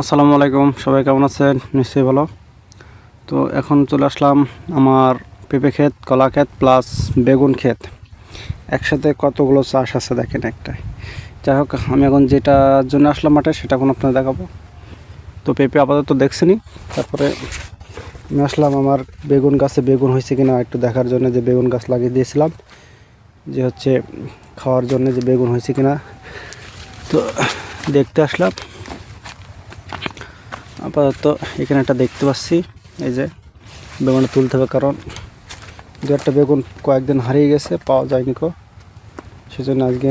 আসসালামু আলাইকুম, সবাই কেমন আছেন? নিশ্চয়ই ভালো। তো এখন চলে আসলাম আমার পেঁপে ক্ষেত, কলা ক্ষেত প্লাস বেগুন ক্ষেত। একসাথে কতগুলো চাষ আছে দেখেন একটা। যাই হোক, আমি এখন যেটার জন্য আসলাম মাঠে সেটা এখন আপনাদের দেখাবো। তো পেঁপে আপাতত দেখছেনি। তারপরে আমি আসলাম আমার বেগুন গাছে, বেগুন হয়েছে কিনা একটু দেখার জন্য যে বেগুন গাছ লাগিয়ে দিয়েছিলাম। যে হচ্ছে খাওয়ার জন্য যে বেগুন হয়েছে কিনা। তো দেখতে আসলাম। আপাতত এখানে একটা দেখতে পাচ্ছি, এই যে বেগুনটা তুলতে হবে কারণ দু একটা বেগুন কয়েকদিন হারিয়ে গেছে, পাওয়া যায়নি কো। সেজন্য আজকে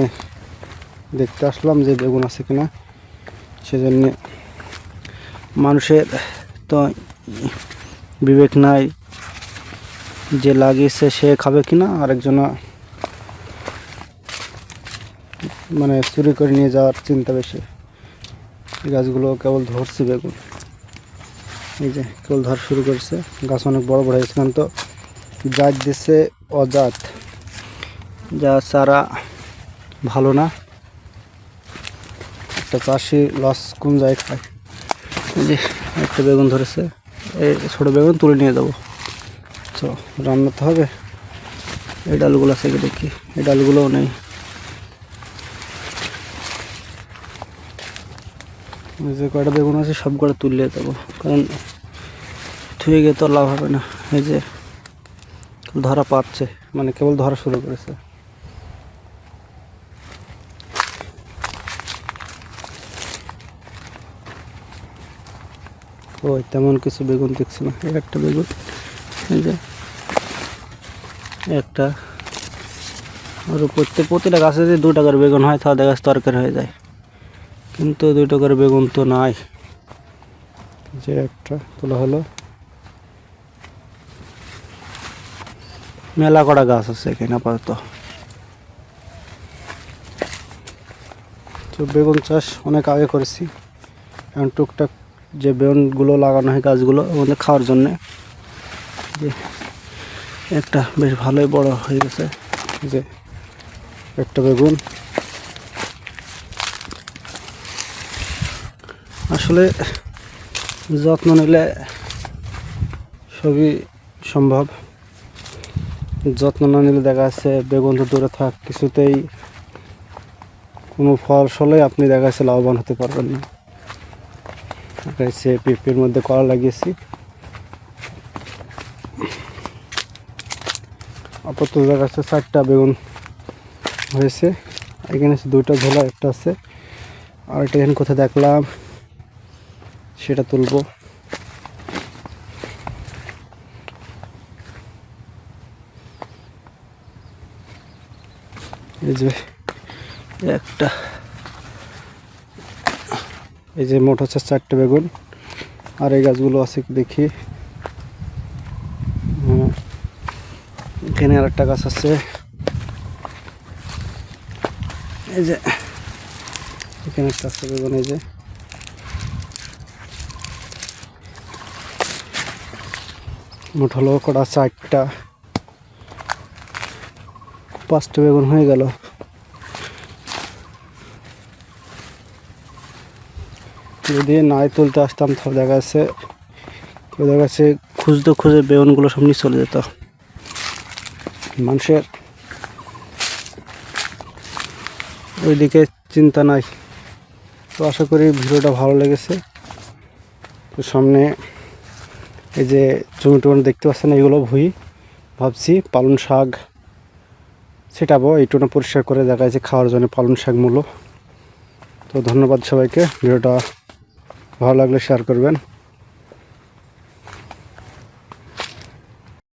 দেখতে আসলাম যে বেগুন আছে কিনা। সেজন্য মানুষের তো বিবেক নাই যে লাগিয়েছে সে খাবে কিনা, আরেকজনা মানে চুরি করে নিয়ে যাওয়ার চিন্তা বেশি। গাছগুলো কেবল ধরছে বেগুন। এই যে কেবল ধর শুরু করছে। গাছ অনেক বড় বড় হয়েছে তো জাত দিচ্ছে অজাত। যা চারা ভালো না। একটা চাষি লস কোন যায় খায় যে একটা বেগুন ধরেছে। এই ছোটো বেগুন তুলে নিয়ে যাব। তো রান্নাতে হবে। এই ডালগুলো থেকে দেখি? এই ডালগুলোও নেই। যে কয়টা বেগুন আছে সব কটা তুললে দেবো। কারণ থুয়ে গিয়ে তো লাভ হবে না। এই যে ধরা পাচ্ছে মানে কেবল ধরা শুরু করেছে। ওই তেমন কিছু বেগুন দেখছি না। একটা বেগুন, এই যে একটা। আর প্রত্যেক প্রতিটা গাছে যদি দু টাকার বেগুন হয়, তাহলে দেখা তরকারি হয়ে যায়। কিন্তু দুই টাকার বেগুন তো নাই। যে একটা তোলা হলো। মেলা কটা গাছ আছে এখানে আপাতত। তো বেগুন চাষ অনেক আগে করেছি। এখন টুকটাক যে বেগুনগুলো লাগানো হয় গাছগুলো আমাদের খাওয়ার জন্যে। যে একটা বেশ ভালোই বড় হয়ে গেছে। যে একটা বেগুন। আসলে যত্ন নিলে সবই সম্ভব। যত্ন না নিলে দেখা যাচ্ছে বেগুন তো দূরে থাক, কিছুতেই কোনো ফসলে আপনি দেখা যাচ্ছে লাভবান হতে পারবেন না। দেখা যাচ্ছে পেঁপের মধ্যে কলা লাগিয়েছি। আপাতত দেখা যাচ্ছে চারটা বেগুন হয়েছে। এখানে দুইটা ঝোলা, একটা আছে। আর এটা এখানে কোথায় দেখলাম? সেটা তুলবো। এই যে একটা, এই যে মোট হচ্ছে চারটে বেগুন। আর এই গাছগুলো আছে দেখি। এখানে আর একটা গাছ আছে। এই যে, এখানে একটা আছে বেগুন, এই যে। মোট হলো কটা চারটা। পাঁচটা বেগুন হয়ে গেল। যদি নাই তুলতে আসতাম, তাহলে দেখা যাচ্ছে কেউ দেখা যাচ্ছে খুঁজতে খুঁজে বেগুনগুলো সব নিয়ে চলে যেত। মানুষের ওইদিকে চিন্তা নাই। তো আশা করি ভিডিওটা ভালো লেগেছে। তো সামনে এই যে জমি টমি দেখতে পাচ্ছেন, এগুলো ভুই। ভাবছি পালন শাক ছিটাবো, এইটুকু টুনা পরিষ্কার করে দেখা যাচ্ছে খাওয়ার জন্য পালন শাক মূল্য। তো ধন্যবাদ সবাইকে, ভিডিওটা ভালো লাগলে শেয়ার করবেন।